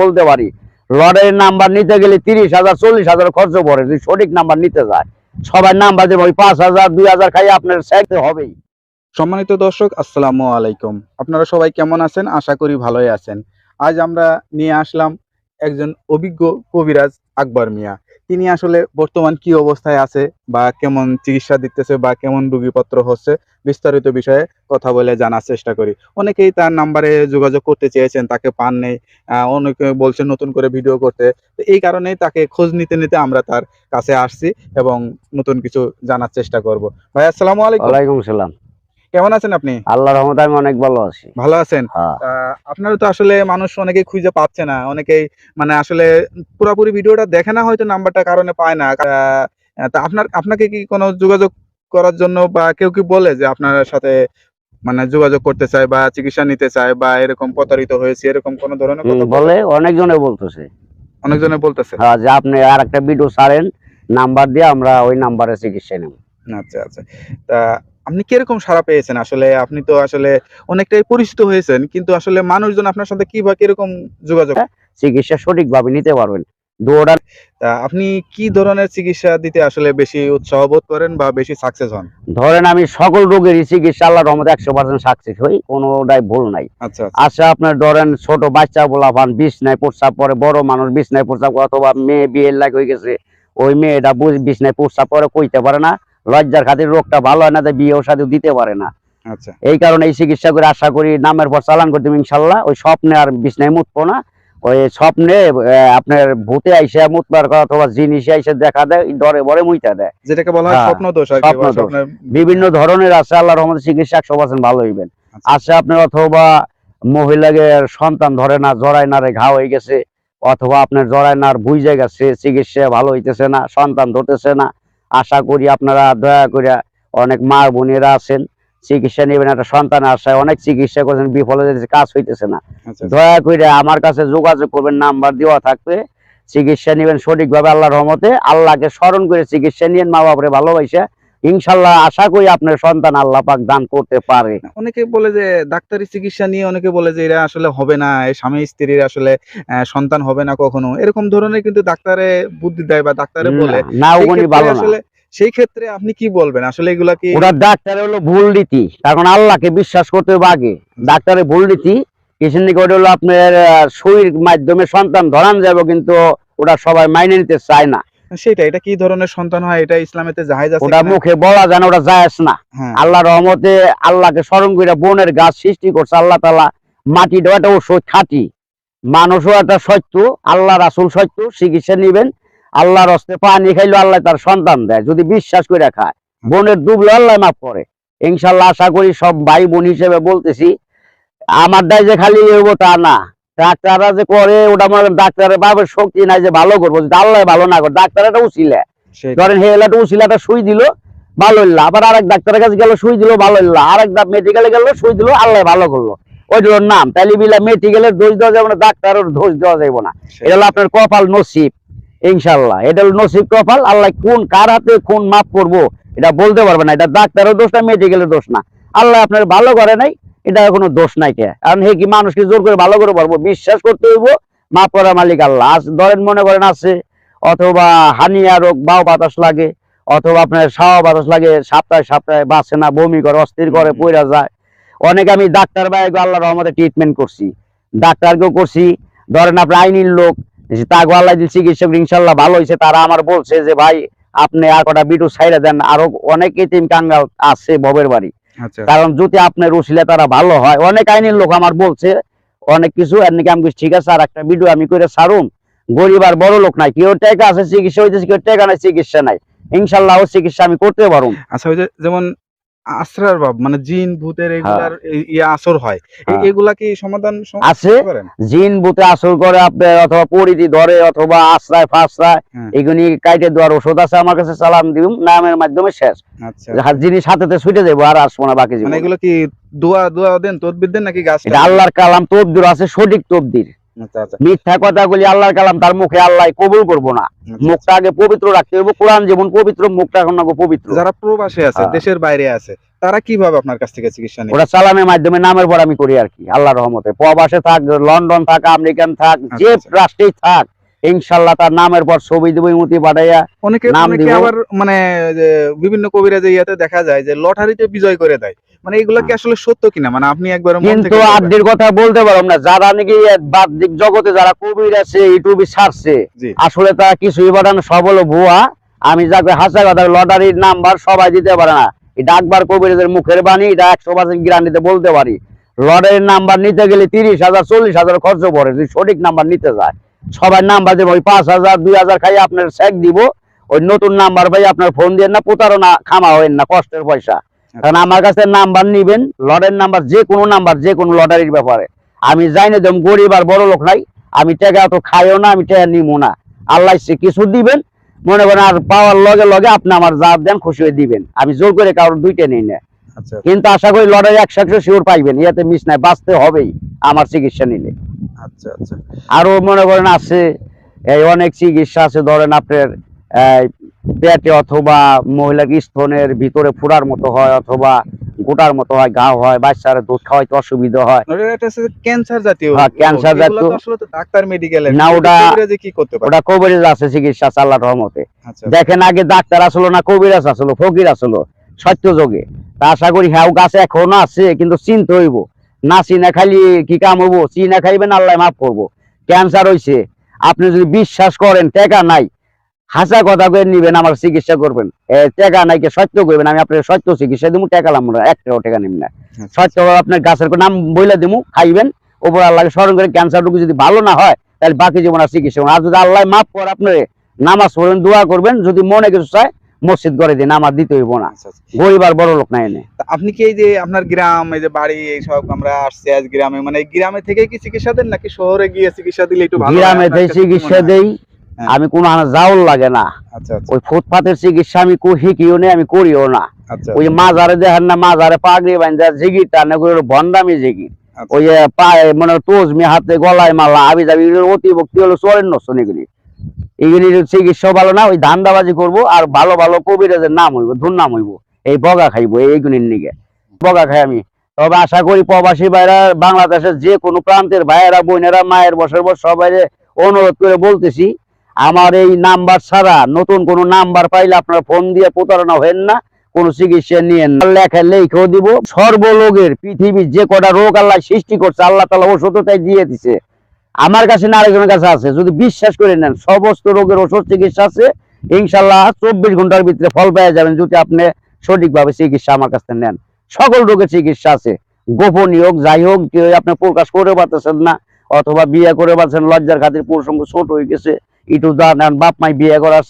বলতে পারি, লটারির নাম্বার নিতে গেলে তিরিশ হাজার, চল্লিশ হাজার খরচ পড়ে, যদি সঠিক নাম্বার নিতে যায়। সবাই নাম্বার দেবে ওই পাঁচ হাজার, দুই হাজার খাই আপনার সাইতে হবেই। সম্মানিত দর্শক, আসসালামু আলাইকুম। আপনারা সবাই কেমন আছেন? আশা করি ভালোই আছেন। আজ আমরা নিয়ে আসলাম একজন অভিজ্ঞ কবিরাজ আকবর মিয়া। তিনি আসলে বর্তমান কি অবস্থায় আছে বা কেমন চিকিৎসা দিতেছে বা কেমন রুগীপত্র হচ্ছে বিস্তারিত বিষয়ে কথা বলে জানার চেষ্টা করি। অনেকেই তার নাম্বারে যোগাযোগ করতে চেয়েছেন, তাকে পান নেই অনেকে বলছেন নতুন করে ভিডিও করতে। তো এই কারণেই তাকে খোঁজ নিতে নিতে আমরা তার কাছে আসছি এবং নতুন কিছু জানার চেষ্টা করব। ভাই, আসসালামু আলাইকুম। ওয়ালাইকুম সালাম। কেমন আছেন আপনি? আল্লাহ রহমতে আমি অনেক ভালো আছি। ভালো আছেন? হ্যাঁ। আপনারা তো আসলে মানুষ অনেকেই খুঁজে পাচ্ছে না অনেকেই মানে আসলে পুরোপুরি ভিডিওটা দেখে না হয়তো নাম্বারটা কারণে পায় না। তা আপনার আপনাকে কি কোনো যোগাযোগ করার জন্য বা কেউ কি বলে যে আপনার সাথে মানে যোগাযোগ করতে চায় বা চিকিৎসা নিতে চায় বা এরকম প্রতারিত হয়েছে এরকম কোন ধরনের বলে অনেকজনে বলতেছে। অনেকজনে বলতেছে? হ্যাঁ যে আপনি আর একটা ভিডিও ছাড়েন নাম্বার দিয়ে আমরা ওই নাম্বারে চিকিৎসা নেব। আচ্ছা আচ্ছা। তা আপনি কীরকম সাড়া পেয়েছেন? আসলে আপনি তো আসলে অনেকটাই পরিচিত হয়েছেন কিন্তু আসলে মানুষজন আপনার সাথে কি বা কীরকম যোগাযোগ? চিকিৎসা সঠিকভাবে নিতে পারবেন। আপনি কি ধরনের চিকিৎসা দিতে আসলে বেশি উৎসাহ বোধ করেন বা বেশি সাকসেস হন? ধরেন আমি সকল রোগেরই চিকিৎসা আল্লাহ রহমতে একশো পার্সেন্ট সাকসেস হই কোনোটাই ভুল নাই। আচ্ছা আচ্ছা। আচ্ছা আপনার ধরেন ছোট বাচ্চা বলা পান বিছনায় প্রস্রাব পরে বড় মানুষ বিছনায় প্রস্রাব করে অথবা মেয়ে বিয়ের লাগ হয়ে গেছে ওই মেয়েটা বিছনায় প্রস্রাব পরে কইতে পারে না। লজ্জার খাতির রোগটা ভালো হয় না তাই বিয়েও সাথে দিতে পারে না। আচ্ছা। এই কারণে এই চিকিৎসা করে আশা করি নামের পর চালান করতে ইনশাল্লাহ। ওই স্বপ্নে আর বিছনায় মুতবো না। ওই স্বপ্নে আপনার ভূতে আইসে মুতবার কথা অথবা জিনিসে আইসে দেখা দেয় ডরে বরে মুইতা দেয়। যেটাকে বলা হয় হ্যাঁ, স্বপ্ন দোষ আর স্বপ্ন দোষ। বিভিন্ন ধরনের আছে আল্লাহ রহমতের চিকিৎসা একশো পার্সেন্ট ভালো হইবেন। আচ্ছা। আছে আপনার অথবা মহিলাকে সন্তান ধরে না জড়ায় না রে ঘা হয়ে গেছে অথবা আপনার জরায় নার বুঝে গেছে চিকিৎসা ভালো হইতেছে না সন্তান ধরতেছে না। আশা করি আপনারা দয়া করে অনেক মা বোনেরা আছেন চিকিৎসা নেবেন একটা সন্তান আশায় অনেক চিকিৎসা করেছেন বিফল কাজ হইতেছে না। আচ্ছা দয়া করে আমার কাছে যোগাযোগ করবেন নাম্বার দেওয়া থাকবে চিকিৎসা নেবেন সঠিকভাবে আল্লাহ রহমতে আল্লাহকে স্মরণ করে চিকিৎসা নিয়ে মা বাপরে ভালোবাসে ইনশাল্লাহ আশা করি আপনার সন্তান আল্লাহ পাক দান করতে পারে। অনেকে বলে যে ডাক্তারি চিকিৎসা নিয়ে অনেকে বলে যে এরা আসলে হবে না এই স্বামী স্ত্রীর আসলে সন্তান হবে না কখনো। এরকম ধরনের কিন্তু ডাক্তারে বুদ্ধি দেয় বা ডাক্তারে বলে। না, না সেই ওগুলি ক্ষেত্রে ভালো আসলে সেই ক্ষেত্রে আপনি কি বলবেন? আসলে এগুলা কি ওটা ডাক্তারের হলো ভুল রীতি কারণ আল্লাহকে বিশ্বাস করতে হবে আগে। ডাক্তারের ভুল দিকে ওটা হলো আপনার শরীর মাধ্যমে সন্তান ধরান যাবে কিন্তু ওরা সবাই মাইনে নিতে চায় না। সেটা এটা কি ধরনের সন্তান হয়? এটা ইসলামেতে জাহেজ আছে ওটা মুখে বলা যায় না ওটা জায়েজ না। হ্যাঁ। আল্লাহ রহমতে আল্লাহকে স্মরণ করে বনের গাছ সৃষ্টি করছে আল্লাহ তালা মাটি দেওয়া একটা ওষুধ খাঁটি। মানুষও একটা সত্য আল্লাহ রাসুল সত্য চিকিৎসা নিবেন। আল্লাহর হস্তে পানি খাইলে আল্লাহ তার সন্তান দেয় যদি বিশ্বাস করে খায়। বোনের ডুবলে আল্লাহ মাফ করে। ইনশাল্লাহ আশা করি সব ভাই বোন হিসেবে বলতেছি আমার দায় যে খালি হইব তা না। ডাক্তাররা যে করে ওটা মনে ডাক্তারের বাবার শক্তি নাই যে ভালো করব আল্লাহ ভালো না করে ডাক্তার একটা উচিলে ধরেন হে এলাটা উচিলাটা সুই দিল ভালো হইল আবার আরেক ডাক্তারের কাছে গেল সুই দিল ভালো হইল আরেক মেডিকেলে গেল সুই দিল আল্লাহ ভালো করল। নাম তাইলে বিলা মেডিকেলের দোষ দেওয়া যাবে না ডাক্তারের দোষ দেওয়া যাবে না। এটা হলো আপনার কপাল নসিব ইনশাল্লাহ এটা হলো নসিব কপাল আল্লাহ কোন কার হাতে কোন মাফ করব এটা বলতে পারবে না। এটা ডাক্তারের দোষ না মেডিকেলের দোষ না। আল্লাহ আপনার ভালো করে নাই এটা কোনো দোষ নাই কে। কারণ হে কি মানুষকে জোর করে ভালো করে পারব বিশ্বাস করতে হইব মাফ করার মালিক আল্লাহ। ধরেন মনে করেন আছে অথবা হানিয়া রোগ বাও বাতাস লাগে অথবা আপনার সাওয়া বাতাস লাগে সপ্তাহে সপ্তাহে বাঁচে না বমি করে অস্থির করে। পইরা যায়। অনেক আমি ডাক্তার ভাই আল্লাহ রহমতে ট্রিটমেন্ট করছি। ডাক্তারকেও করছি ধরেন আপনার আইনির লোক তাকে আল্লাহ চিকিৎসক ইনশাল্লাহ ভালো হয়েছে তারা আমার বলছে যে ভাই আপনি আর কটা বিটু ছাইড়া দেন। আরও অনেক এতিম কাঙ্গাল আছে ভবের বাড়ি। কারণ যদি আপনার রসিলে তারা ভালো হয় অনেক আইনের লোক আমার বলছে অনেক কিছু আমি ঠিক আছে আর একটা ভিডিও আমি করে সারুম গরিব আর বড় লোক নাই কেউ টেকা আছে চিকিৎসা হইতেছে কেউ টেকা নাই চিকিৎসা নাই। ইনশাল্লাহ চিকিৎসা আমি করতে পারুন আচ্ছা ওই যে যেমন আশ্রার ভাব মানে জিন ভূতের এগুলার এই- ইয়ে আসর হয়। হ্যাঁ। এগুলা কি সমাধান আছে। জিন বুতে আসর করে আপনার অথবা পরিধি ধরে অথবা আশ্রয় ফাশ্রয় হ্যাঁ। এগুলি কাইটে দেওয়ার ওষুধ আছে আমার কাছে চালান দিম নামের মাধ্যমে শেষ। আচ্ছা। আর জিনিস হাতেতে ছুটে যাব আর আসব না বাকি মানে এগুলো কি দোয়া দোয়া দেন তদবির দেন নাকি গাছ এটা আল্লাহর কালাম তবদির আছে সঠিক তবদির আচ্ছা আচ্ছা মিথ্যা কথাগুলি আল্লাহর কালাম তার মুখে আল্লাহ কবুল করব না। আচ্ছা। মুখটা আগে পবিত্র রাখতে হবে কোরআন যেমন পবিত্র মুখটা এখন পবিত্র। যারা প্রবাসে আছে হ্যাঁ। দেশের বাইরে আছে তারা কীভাবে আপনার কাছ থেকে চিকিৎসা নেয় ওটা চালানের মাধ্যমে নামের পর আমি করি আর কি আল্লাহর রহমতে। প্রবাসে থাক লন্ডন থাক আমেরিকান থাক যে আচ্ছা। রাষ্ট্রেই থাক ইনশাল্লাহ তার নামের পর ছবি দেবো ইমতি পাঠাইয়া অনেকে নাম আবার মানে যে বিভিন্ন কবিরাজে ইয়াতে দেখা যায় যে লটারিতে বিজয় করে দেয়। মানে এগুলা কি আসলে সত্য কিনা? মানে আপনি একবার কিন্তু আড্ডির কথা বলতে পারব না। যারা নাকি বাহ্যিক জগতে যারা কবির আছে ইউটিউবে ছাড়ছে আসলে তারা কিছুই পাঠানো সব হলো ভুয়া। আমি যাকে হাসা কথা লটারির নাম্বার সবাই দিতে পারে না। এই ডাকবার কবিরদের মুখের বাণী এটা একশো পার্সেন্ট গ্যারান্টিতে বলতে পারি। লটারির নাম্বার নিতে গেলে তিরিশ হাজার চল্লিশ হাজার খরচ পড়ে। যদি সঠিক নাম্বার নিতে যায় সবাই নাম্বার দেবো। ওই পাঁচ হাজার দুই হাজার খাই আপনার চেক দিব। ওই নতুন নাম্বার ভাই আপনার ফোন দিয়ে না প্রতারণা খামা হইন না কষ্টের পয়সা। কারণ আমার কাছে নাম্বার নিবেন লটারির নাম্বার যে কোনো নাম্বার যে কোনো লটারির ব্যাপারে। আমি যাই না যেমন গরিব আর বড় লোক নাই আমি টাকা তো খাইও না আমি টাকা নিবো না। আল্লাহ সে কিছু দিবেন মনে করেন আর পাওয়ার লগে লগে আপনি আমার যা দেন খুশি হয়ে দিবেন। আমি জোর করে কারোর দুইটা নিই না। আচ্ছা। কিন্তু আশা করি লটারি একশো একশো শিওর পাইবেন ইয়াতে মিস নাই বাঁচতে হবেই আমার চিকিৎসা নিলে। আচ্ছা আচ্ছা। আরও মনে করেন আছে এই অনেক চিকিৎসা আছে ধরেন আপনার পেটে অথবা মহিলার স্তনের ভিতরে ফুরার মতো হয় অথবা গোটার মতো হয় ঘা হয় বাচ্চারা দুধ খাওয়াইতে অসুবিধা হয়। ক্যান্সার জাতীয় হ্যাঁ, ক্যান্সার জাতীয়- ডাক্তার মেডিকেলের না, ওটা- কি করতে পারে? ওটা কবিরাজ আছে চিকিৎসা আল্লাহর রহমতে। আচ্ছা। দেখেন আগে ডাক্তার আসলো না কবিরাজ আসলো ফকির আসলো সত্য যোগে তা আশা করি হ্যাঁ গাছে এখনও আছে কিন্তু চিনতে হইব। না চিনা খালি কি কাম হইব? চিনা খাইবেন আল্লাহ মাফ করব। ক্যান্সার হইছে। আপনি যদি বিশ্বাস করেন টাকা নাই হাসা কথা করে নিবেন আমার চিকিৎসা করবেন টাকা নাই কে সত্য করবেন আমি আপনার সত্য চিকিৎসা দিব টাকা লাম না একটাও টাকা নিব না আচ্ছা। সত্য আপনার গাছের নাম বইলে দিব খাইবেন ওপর আল্লাহকে স্মরণ করে ক্যান্সার রোগী যদি ভালো না হয় তাহলে বাকি জীবন আর চিকিৎসা। আর যদি আল্লাহ মাফ করে আপনার নামাজ পড়বেন দোয়া করবেন যদি মনে কিছু চায় মসজিদ করে দিন আমার দিতে হইব না আচ্ছা, আচ্ছা। গরিব আর বড় লোক নাই এনে আপনি কি এই যে আপনার গ্রাম এই যে বাড়ি এই সব আমরা আসছি আজ গ্রামে মানে গ্রামে থেকে কি চিকিৎসা দেন নাকি শহরে গিয়ে চিকিৎসা দিলে একটু গ্রামে থেকে চিকিৎসা? দেই। আমি কোনো জাউল লাগে না। আচ্ছা আচ্ছা। ওই ফুটপাতের চিকিৎসা আমি শিখিও নেই আমি করিও না। আচ্ছা ওই মাজারে দেখেন না মাজারে পাগড়ি বান্ধা জিগির টানে ভণ্ডামি জিগির। ওই পায়ে মানে তোজমি হাতে গলায় মালা আবি যাবি এগুলোর অতিভক্তি হলো চরেন নষ্ট এগুলি এগুলির চিকিৎসা ভালো না ওই ধান্দাবাজি করব আর ভালো ভালো কবিরাজের নাম হইব ধুর নাম হইব। এই বগা খাইবো এইগুলির নিগে। বগা খাই আমি। তবে আশা করি প্রবাসী ভাইরা বাংলাদেশের যে কোনো প্রান্তের ভাইয়েরা বোনেরা মায়ের বছর বস সবাই অনুরোধ করে বলতেছি আমার এই নাম্বার ছাড়া নতুন কোনো নাম্বার পাইলে আপনারা ফোন দিয়ে প্রতারণা হবেন না, কোনো চিকিৎসা নিয়েন না। লেখা লেখেও দিব। সর্বলোকের পৃথিবীর যে কটা রোগ আল্লাহ সৃষ্টি করছে, আল্লাহ তালা ওষুধও তাই দিয়ে দিছে। আমার কাছে না আরেকজনের কাছে আছে, যদি বিশ্বাস করে নেন, সমস্ত রোগের ওষুধ চিকিৎসা আছে ইনশাল্লাহ চব্বিশ ঘণ্টার ভিতরে ফল পেয়ে যাবেন যদি আপনি সঠিকভাবে চিকিৎসা আমার কাছে নেন। সকল রোগের চিকিৎসা আছে। গোপনীয় হোক, যাই হোক, কেউ আপনি প্রকাশ করে পারতেছেন না, অথবা বিয়ে করে পারছেন, লজ্জার খাতির প্রসঙ্গ ছোট হয়ে গেছে। একটু দাঁড়ান বাপ মাই বিয়ে করার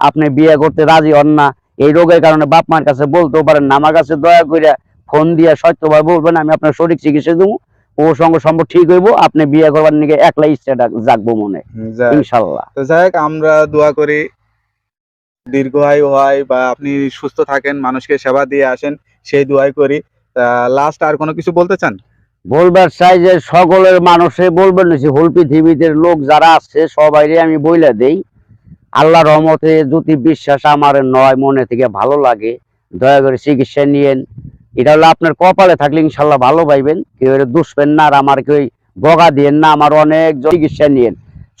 আপনি বিয়ে করতে রাজি হন না। এই রোগের কারণে বাপ মার কাছে বলতেও পারেন না। আমার কাছে দয়া করে ফোন দিয়ে সত্যভাবে বলবেন আমি আপনার সঠিক চিকিৎসা দেবো। ও সঙ্গে সম্ভব ঠিক হইব আপনি বিয়ে করবার নিকে একলা ইচ্ছাটা জাগবো মনে। ইনশাল্লাহ। তো যাই হোক, আমরা দোয়া করি দীর্ঘায়ু হয় বা আপনি সুস্থ থাকেন মানুষকে সেবা দিয়ে আসেন সেই দোয়াই করি। লাস্ট আর কোনো কিছু বলতে চান? বলবার চাই যে সকলের মানুষে বলবেন হোল পৃথিবীতে লোক যারা আছে, সবাইরে আমি বইলা দেই। আল্লাহ রহমতে যদি বিশ্বাস আমার নয়, মনে থেকে ভালো লাগে। দয়া করে চিকিৎসা নিয়েন। এটা হলো আপনার কপালে থাকলে ইনশাল্লাহ ভালো পাইবেন। কেউ দুষবেন না, আর আমার কেউ বগা দিয়েন না, আমার অনেক চিকিৎসা নিয়েন।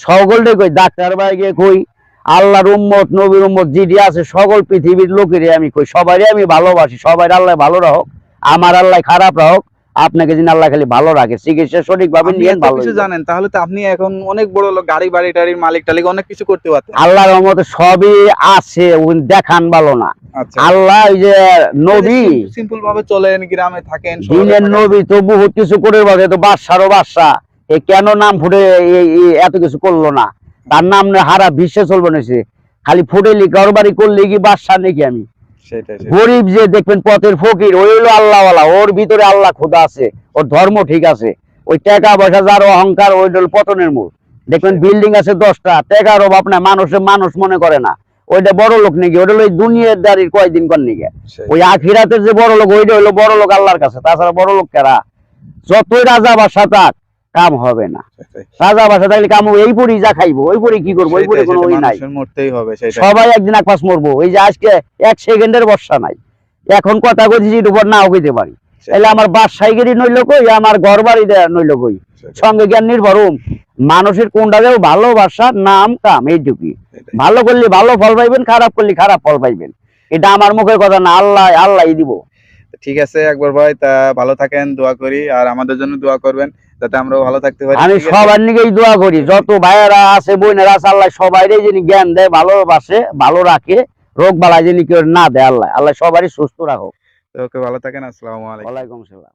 সকলটাই কই, ডাক্তার ভাই গিয়ে কই, আল্লাহর উম্মত, নবীর উম্মত যেটি আছে, সকল পৃথিবীর লোকেরই আমি কই। সবারই আমি ভালোবাসি সবাই আল্লাহ ভালো রাখুক। আমার আল্লাহ খারাপ রাখুক। আপনাকে যিনি আল্লাহ খালি ভালো রাখে চিকিৎসা সঠিকভাবে নিয়েন ভালো কিছু জানেন তাহলে তো আপনি এখন অনেক বড় লোক গাড়ি বাড়ি টাড়ির মালিক টালিক অনেক কিছু করতে পারতেন। আল্লাহর রহমতে সবই আছে দেখান ভালো না। আচ্ছা। আল্লাহ ওই যে নবী সিম্পল ভাবে চলেন গ্রামে থাকেন দিনের নবী তো বহুত কিছু করে বসে তো বাদশারও বাদশা এ কেন নাম ফুটে এত কিছু করল না। তার নাম হারা বিশ্বে চলবে না খালি ফুটে লি কারবারি করলে কি বাদশা নাকি আমি। গরিব যে দেখবেন পথের ফকির ওই হলো আল্লাহওয়ালা ওর ভিতরে আল্লাহ খোদা আছে ওর ধর্ম ঠিক আছে। ওই টাকা পয়সা যার অহংকার ওই হলো পতনের মূল। দেখবেন বিল্ডিং আছে দশটা টাকার অভাব না মানুষের মানুষ মনে করে না। ওইটা বড় লোক নাকি ওইটা হলো ওই দুনিয়ার দাঁড়িয়ে কয়দিন কর নাকি সেই- ওই আখিরাতের যে বড় লোক ওইটা হলো বড় লোক আল্লাহর কাছে। তাছাড়া বড় লোক কারা? যতই রাজা বাসা থাক কাম হবে না। রাজা বাসা থাকলে কাম এই পরি যা খাইবো ওই পরি কি করব ওই পরি কোনো ওই নাই। মানুষের মরতেই হবে সবাই একদিন একপাশ মরবো এই যে আজকে এক সেকেন্ডের বর্ষা নাই। এখন কথা কইছি উপর নাও কইতে পারি। তাহলে আমার বাসাইগিরি নইল কই আমার ঘর বাড়ি নইল কই? সঙ্গে জ্ঞান নির্ভরম মানুষের কোনটা দেও ভালোবাসা নাম কাম এইটুকুই। ভালো করলে ভালো ফল পাইবেন খারাপ করলে খারাপ ফল পাইবেন। এটা আমার মুখের কথা না আল্লাহ আল্লাহই দিব। ঠিক আছে একবার ভাই তা ভালো থাকেন দোয়া করি আর আমাদের জন্য দোয়া করবেন। যাতে আমরা ভালো থাকতে পারি। আমি সবার নিকেই দোয়া করি যত ভাইয়েরা আছে বোনেরা আছে আল্লাহ সবাই যিনি জ্ঞান দেয় ভালোবাসে ভালো রাখে রোগ বালা যিনি কেউ না দেয় আল্লাহ আল্লাহ সবারই সুস্থ রাখো ওকে ভালো থাকেন আসসালামু আলাইকুম। ওয়ালাইকুম সালাম